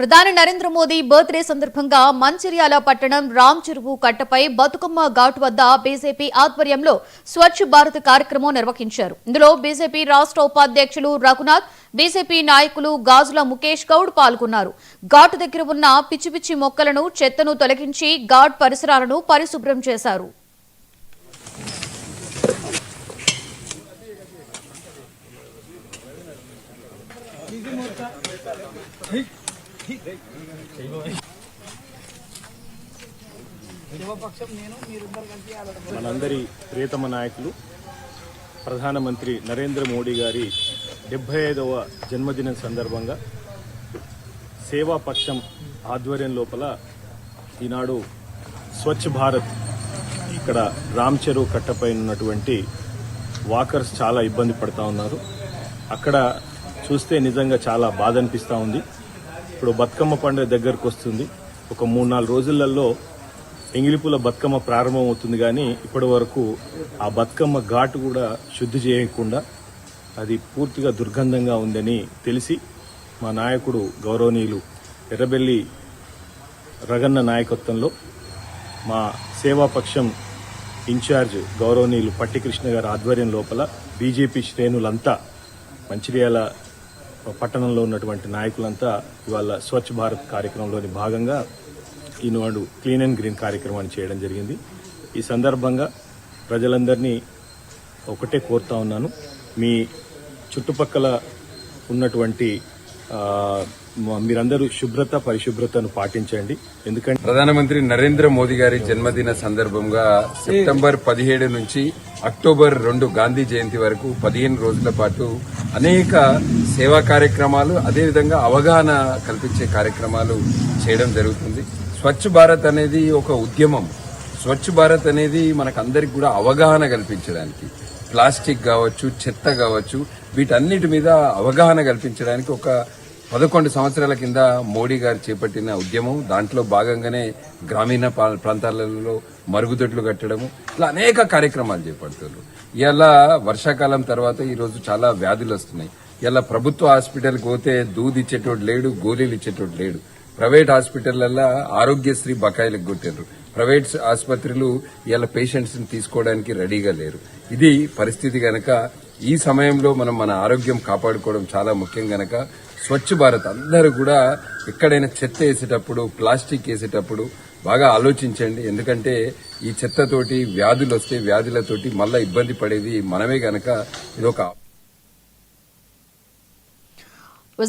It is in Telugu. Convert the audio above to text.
ప్రధాని నరేంద్ర మోదీ బర్త్డే సందర్భంగా మంచిర్యాల పట్టణం రామ్ చెరువు కట్టపై బతుకమ్మ ఘాట్ వద్ద బీజేపీ ఆధ్వర్యంలో స్వచ్ఛ భారత్ కార్యక్రమం నిర్వహించారు. ఇందులో బీజేపీ రాష్ట్ర ఉపాధ్యక్షులు రఘునాథ్ బీజేపీ నాయకులు గాజుల ముఖేష్ గౌడ్ పాల్గొన్నారు. ఘాటు దగ్గర ఉన్న పిచ్చి పిచ్చి మొక్కలను చెత్తను తొలగించి ఘాట్ పరిసరాలను పరిశుభ్రం చేశారు. మనందరి ప్రియతమ నాయకులు ప్రధానమంత్రి నరేంద్ర మోడీ గారి డెబ్బై ఐదవ జన్మదినం సందర్భంగా సేవాపక్షం ఆధ్వర్యం లోపల ఈనాడు స్వచ్ఛ భారత్ ఇక్కడ రామ్ చెరువు కట్టపై ఉన్నటువంటి వాకర్స్ చాలా ఇబ్బంది పడతా ఉన్నారు. అక్కడ చూస్తే నిజంగా చాలా బాధ అనిపిస్తూ ఉంది. ఇప్పుడు బతుకమ్మ పండుగ దగ్గరకు వస్తుంది. ఒక మూడు నాలుగు రోజులలో ఎంగిలిపూల బతుకమ్మ ప్రారంభం అవుతుంది కానీ ఇప్పటి వరకు ఆ బతుకమ్మ ఘాటు కూడా శుద్ధి చేయకుండా అది పూర్తిగా దుర్గంధంగా ఉందని తెలిసి మా నాయకుడు గౌరవనీయులు ఎర్రబెల్లి రగన్న నాయకత్వంలో మా సేవాపక్షం ఇన్ఛార్జ్ గౌరవనీయులు పట్టికృష్ణ గారి ఆధ్వర్యం లోపల బీజేపీ శ్రేణులంతా మంచిర్యాల పట్టణంలో ఉన్నటువంటి నాయకులంతా ఇవాళ స్వచ్ఛ భారత్ కార్యక్రమంలోని భాగంగా ఈనాడు క్లీన్ అండ్ గ్రీన్ కార్యక్రమాన్ని చేయడం జరిగింది. ఈ సందర్భంగా ప్రజలందరినీ ఒకటే కోరుతా ఉన్నాను. మీ చుట్టుపక్కల ఉన్నటువంటి మీరందరూ శుభ్రత పరిశుభ్రతను పాటించండి. ఎందుకంటే ప్రధానమంత్రి నరేంద్ర మోదీ గారి జన్మదిన సందర్భంగా సెప్టెంబర్ పదిహేడు నుంచి అక్టోబర్ రెండు గాంధీ జయంతి వరకు పదిహేను రోజుల పాటు అనేక సేవా కార్యక్రమాలు అదేవిధంగా అవగాహన కల్పించే కార్యక్రమాలు చేయడం జరుగుతుంది. స్వచ్ఛ భారత్ అనేది ఒక ఉద్యమం. స్వచ్ఛ భారత్ అనేది మనకందరికి కూడా అవగాహన కల్పించడానికి ప్లాస్టిక్ కావచ్చు చెత్త కావచ్చు వీటన్నిటి మీద అవగాహన కల్పించడానికి ఒక పదకొండు సంవత్సరాల కింద మోడీ గారు చేపట్టిన ఉద్యమం దాంట్లో భాగంగానే గ్రామీణ ప్రాంతాలలో మరుగుదొడ్లు కట్టడము ఇట్లా అనేక కార్యక్రమాలు చేపడుతున్నారు. ఇలా వర్షాకాలం తర్వాత ఈరోజు చాలా వ్యాధులు వస్తున్నాయి. ఇలా ప్రభుత్వ హాస్పిటల్కి పోతే దూది ఇచ్చేటోడు లేడు గోళీలు ఇచ్చేటోడు లేడు. ప్రైవేట్ హాస్పిటళ్ళలో ఆరోగ్యశ్రీ బకాయిలకు కొట్టారు ప్రైవేట్ ఆసుపత్రులు ఇలా పేషెంట్స్ని తీసుకోవడానికి రెడీగా లేరు. ఇది పరిస్థితి గనక ఈ సమయంలో మనం మన ఆరోగ్యం కాపాడుకోవడం చాలా ముఖ్యం గనక స్వచ్ఛ భారత్. అందరూ కూడా ఎక్కడైనా చెత్త వేసేటప్పుడు ప్లాస్టిక్ వేసేటప్పుడు బాగా ఆలోచించండి. ఎందుకంటే ఈ చెత్తతోటి వ్యాధులు వస్తే వ్యాధులతోటి మళ్ళీ ఇబ్బంది పడేది మనమే గనక ఇది ఒక